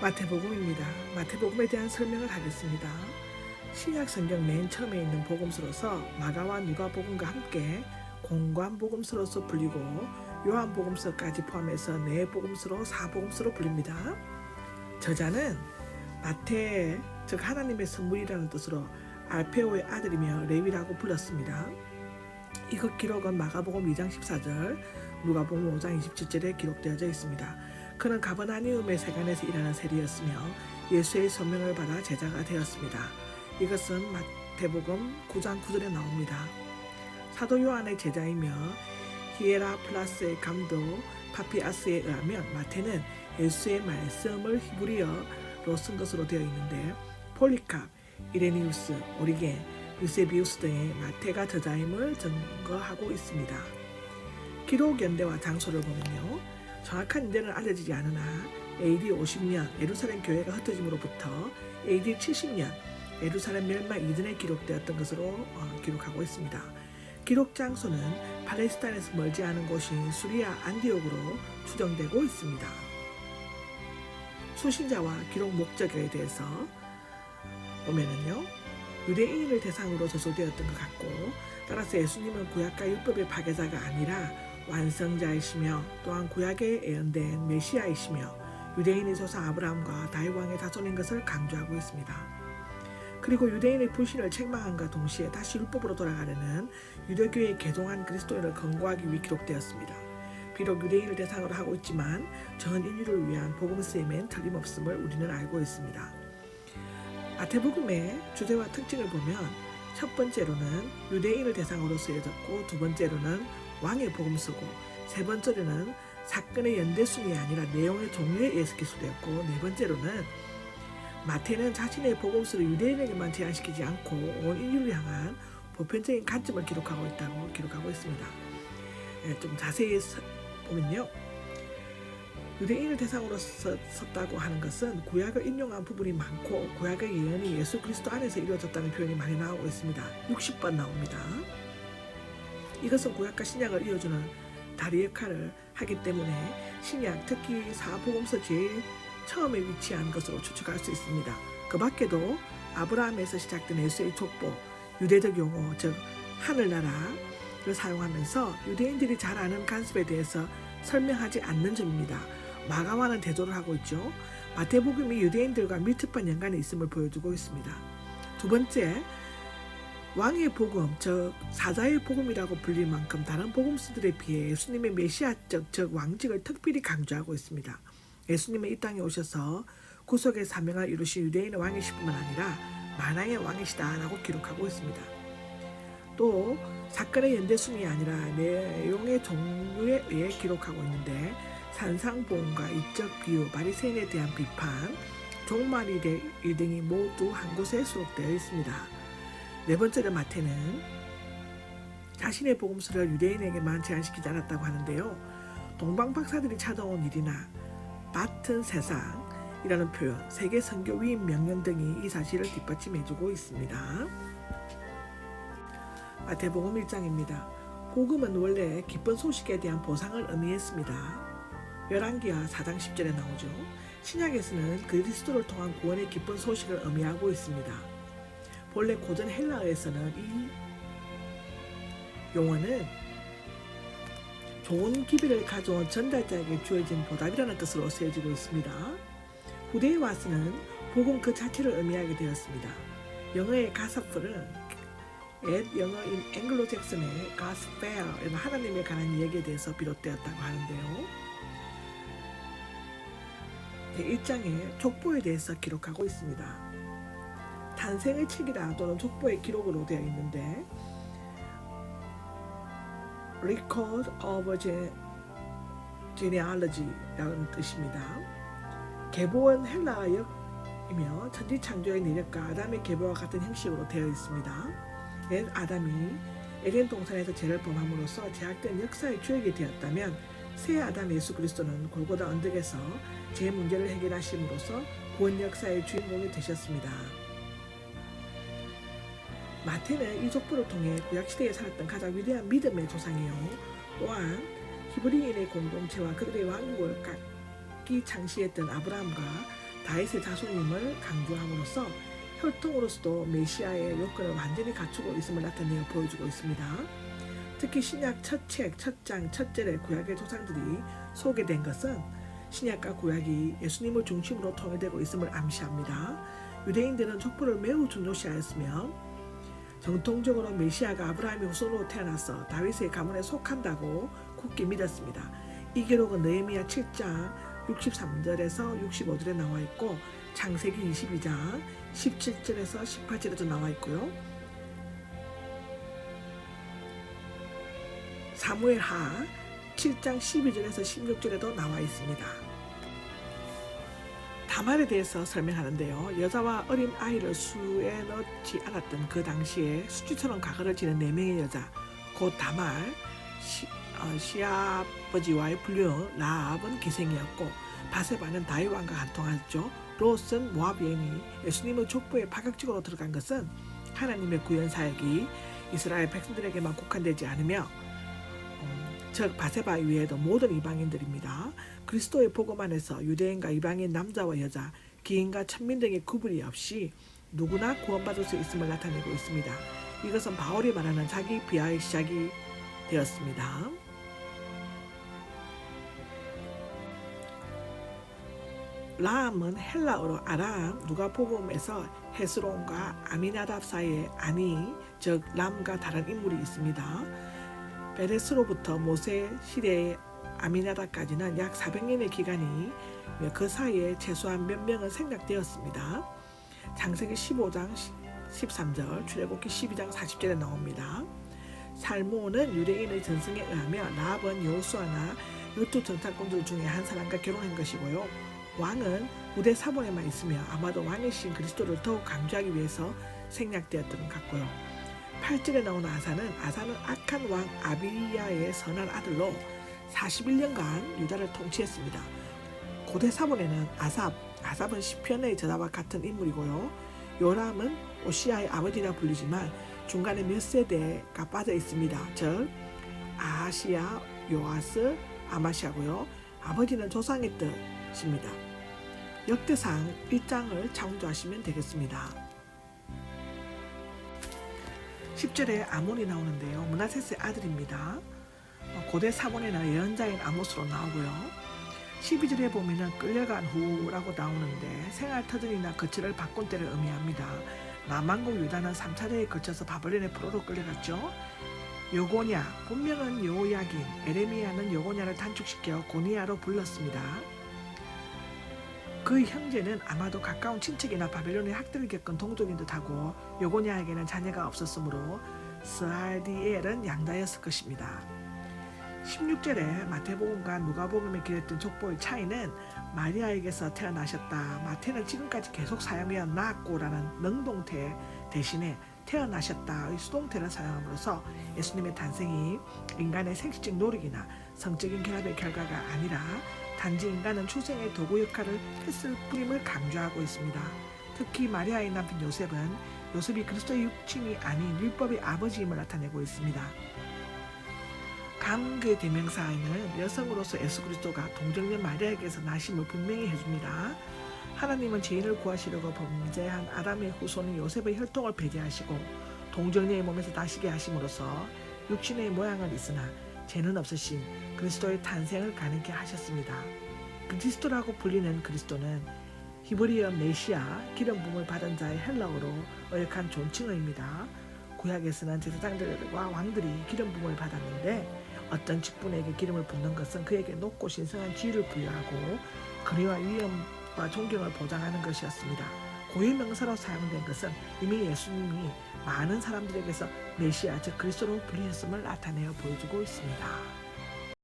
마태복음입니다. 마태복음에 대한 설명을 하겠습니다. 신약 성경 맨 처음에 있는 복음서로서 마가와 누가복음과 함께 공관복음서로서 불리고 요한복음서까지 포함해서 네 복음서로 사복음서로 불립니다. 저자는 마태 즉 하나님의 선물이라는 뜻으로 알페오의 아들이며 레위라고 불렀습니다. 이것 기록은 마가복음 2장 14절, 누가복음 5장 27절에 기록되어져 있습니다. 그는 가버나니움의 세간에서 일하는 세리였으며 예수의 소명을 받아 제자가 되었습니다. 이것은 마태복음 9장 9절에 나옵니다. 사도 요한의 제자이며 히에라 플라스의 감독 파피아스에 의하면 마태는 예수의 말씀을 히브리어로 쓴 것으로 되어 있는데 폴리캅, 이레니우스, 오리겐, 유세비우스 등의 마태가 저자임을 증거하고 있습니다. 기록 연대와 장소를 보면요. 정확한 인대는 알려지지 않으나 AD 50년 예루살렘 교회가 흩어짐으로부터 AD 70년 예루살렘 멸망 이전에 기록되었던 것으로 어, 기록하고 있습니다. 기록 장소는 팔레스타인에서 멀지 않은 곳인 수리아 안디옥으로 추정되고 있습니다. 수신자와 기록 목적에 대해서 보면은요. 유대인을 대상으로 저술되었던 것 같고 따라서 예수님은 구약과 율법의 파괴자가 아니라 완성자이시며 또한 구약에 예언된 메시아이시며 유대인의 조상 아브라함과 다윗 왕의 자손인 것을 강조하고 있습니다. 그리고 유대인의 불신을 책망함과 동시에 다시 율법으로 돌아가려는 유대교의 개종한 그리스도인을 권고하기 위해 기록되었습니다. 비록 유대인을 대상으로 하고 있지만 전 인류를 위한 복음 쓰임엔 틀림없음을 우리는 알고 있습니다. 마태복음의 주제와 특징을 보면 첫 번째로는 유대인을 대상으로 쓰여졌고 두 번째로는 왕의 복음 서고 세 번째로는 사건의 연대순이 아니라 내용의 종류에 의해서 기술되었고 네 번째로는 마태는 자신의 복음서를 유대인에게만 제한시키지 않고 온 인류를 향한 보편적인 관점을 기록하고 있다고 기록하고 있습니다. 예, 좀 자세히 서- 보면요. 유대인을 대상으로 서- 썼다고 하는 것은 구약을 인용한 부분이 많고 구약의 예언이 예수 그리스도 안에서 이루어졌다는 표현이 많이 나오고 있습니다. 60번 나옵니다. 이것은 구약과 신약을 이어주는 다리 역할을 하기 때문에 신약 특히 사복음서 제일 처음에 위치한 것으로 추측할 수 있습니다. 그 밖에도 아브라함에서 시작된 예수의 족보, 유대적 용어, 즉 하늘나라를 사용하면서 유대인들이 잘 아는 간섭에 대해서 설명하지 않는 점입니다. 마가와는 대조를 하고 있죠. 마태복음이 유대인들과 밀접한 연관이 있음을 보여주고 있습니다. 두 번째, 왕의 복음, 즉 사자의 복음이라고 불릴 만큼 다른 복음서들에 비해 예수님의 메시아적, 즉 왕직을 특별히 강조하고 있습니다. 예수님은 이 땅에 오셔서 구속의 사명을 이루신 유대인의 왕이실 뿐만 아니라 만왕의 왕이시다라고 기록하고 있습니다. 또 사건의 연대순이 아니라 내용의 종류에 의해 기록하고 있는데 산상보험과 이적 비유, 바리새인에 대한 비판, 종말이 일 등이 모두 한 곳에 수록되어 있습니다. 네 번째로 마태는 자신의 복음서를 유대인에게만 제한시키지 않았다고 하는데요. 동방 박사들이 찾아온 일이나 같은 세상이라는 표현, 세계 선교 위임 명령 등이 이 사실을 뒷받침해주고 있습니다. 마태복음 1장입니다. 복음은 원래 기쁜 소식에 대한 보상을 의미했습니다. 열왕기하 4장 10절에 나오죠. 신약에서는 그리스도를 통한 구원의 기쁜 소식을 의미하고 있습니다. 본래 고전 헬라어에서는 이 용어는 좋은 기별을 가져온 전달자에게 주어진 보답이라는 뜻으로 쓰여지고 있습니다. 후대에 와서는 복음 그 자체를 의미하게 되었습니다. 영어의 가사풀은 옛 영어인 앵글로 잭슨의 가스펠 하나님에 관한 이야기에 대해서 비롯되었다고 하는데요. 네, 1장에 족보에 대해서 기록하고 있습니다. 탄생의 책이라 또는 족보의 기록으로 되어 있는데 Record of Gene- Genealogy라는 뜻입니다. 계보은 헬라어역이며 천지 창조의 내력과 아담의 계보와 같은 형식으로 되어 있습니다. 옛 아담이 에덴 동산에서 죄를 범함으로써 제약된 역사의 주역이 되었다면 새 아담 예수 그리스도는 골고다 언덕에서 제 문제를 해결하심으로써 구원 역사의 주인공이 되셨습니다. 마태는 이 족보를 통해 구약 시대에 살았던 가장 위대한 믿음의 조상이요. 또한 히브리인의 공동체와 그들의 왕국을 각기 창시했던 아브라함과 다윗의 자손임을 강조함으로써 혈통으로서도 메시아의 요건을 완전히 갖추고 있음을 나타내어 보여주고 있습니다. 특히 신약 첫 책, 첫 장, 첫 절의 구약의 조상들이 소개된 것은 신약과 구약이 예수님을 중심으로 통일되고 있음을 암시합니다. 유대인들은 족보를 매우 중요시하였으며 정통적으로 메시아가 아브라함의 후손으로 태어나서 다윗의 가문에 속한다고 굳게 믿었습니다. 이 기록은 느헤미야 7장 63절에서 65절에 나와 있고 창세기 22장 17절에서 18절에도 나와 있고요. 사무엘 하 7장 12절에서 16절에도 나와 있습니다. 다말에 대해서 설명하는데요. 여자와 어린 아이를 수에 넣지 않았던 그 당시에 수지처럼 가글을 지는 네 명의 여자, 곧 다말, 시, 어, 시아버지와의 불륜, 라합은 기생이었고 바세바는 다윗 왕과 한통하였죠. 롯은 모압 여인이 예수님의 족보에 파격적으로 들어간 것은 하나님의 구현 사역이 이스라엘 백성들에게만 국한되지 않으며 음, 즉 바세바 이외에도 모든 이방인들입니다. 그리스도의 복음 안에서 유대인과 이방인 남자와 여자, 기인과 천민 등의 구분이 없이 누구나 구원받을 수 있음을 나타내고 있습니다. 이것은 바울이 말하는 자기 비하의 시작이 되었습니다. 라함은 헬라어로 아람 누가복음에서 헤스론과 아미나답 사이에 아니 즉 람과 다른 인물이 있습니다. 베레스로부터 모세 시대의 아미나답까지는 약 400년의 기간이 그 사이에 최소한 몇 명은 생략되었습니다. 장세기 15장 13절, 출애굽기 12장 40절에 나옵니다. 살모는 유대인의 전승에 의하며 라합은 여호수아나 열두 정탐꾼들 중에 한 사람과 결혼한 것이고요. 왕은 우대 사본에만 있으며 아마도 왕이신 그리스도를 더욱 강조하기 위해서 생략되었던 것 같고요. 8절에 나오는 아사는 아사는 악한 왕 아비야의 선한 아들로 41년간 유다를 통치했습니다. 고대 사본에는 아삽, 아삽은 시편의 저자와 같은 인물이고요. 요람은 오시아의 아버지라 불리지만 중간에 몇 세대가 빠져 있습니다. 즉 아하시아, 요아스, 아마시아고요. 아버지는 조상의 뜻입니다. 역대상 1장을 창조하시면 되겠습니다. 10절에 아몬이 나오는데요. 문하세스의 아들입니다. 어, 고대 사본에는 예언자인 아모스로 나오고요. 12절에 보면은 끌려간 후라고 나오는데 생활 터전이나 거처를 바꾼 때를 의미합니다. 남한국 유다는 3차례에 거쳐서 바벨론의 포로로 끌려갔죠. 요고냐, 본명은 요야긴, 에레미야는 요고냐를 단축시켜 고니야로 불렀습니다. 그 형제는 아마도 가까운 친척이나 바벨론의 학대를 겪은 동족인 듯하고 요고냐에게는 자녀가 없었으므로 스알디엘은 양다였을 것입니다. 16절에 마태복음과 누가복음에 기록된 족보의 차이는 마리아에게서 태어나셨다. 마태는 지금까지 계속 사용해온 낳았고라는 능동태 대신에 태어나셨다의 수동태를 사용함으로써 예수님의 탄생이 인간의 생식적 노력이나 성적인 결합의 결과가 아니라 단지 인간은 출생의 도구 역할을 했을 뿐임을 강조하고 있습니다. 특히 마리아의 남편 요셉은 요셉이 그리스도의 육친이 아닌 율법의 아버지임을 나타내고 있습니다. 감그 대명사에는 여성으로서 예수 그리스도가 동정녀 마리아에게서 나심을 분명히 해줍니다. 하나님은 죄인을 구하시려고 범죄한 아담의 후손인 요셉의 혈통을 배제하시고 동정녀의 몸에서 나시게 하심으로써 육신의 모양은 있으나 죄는 없으신 그리스도의 탄생을 가능케 하셨습니다. 그리스도라고 불리는 그리스도는 히브리어 메시아 기름 부음을 받은 자의 헬라어로 어역한 존칭어입니다. 구약에서는 제사장들과 왕들이 기름 부음을 받았는데 어떤 직분에게 기름을 붓는 것은 그에게 높고 신성한 지위를 부여하고 그리와 위엄과 존경을 보장하는 것이었습니다. 고유 명사로 사용된 것은 이미 예수님이 많은 사람들에게서 메시아 즉 그리스도로 불리셨음을 나타내어 보여주고 있습니다.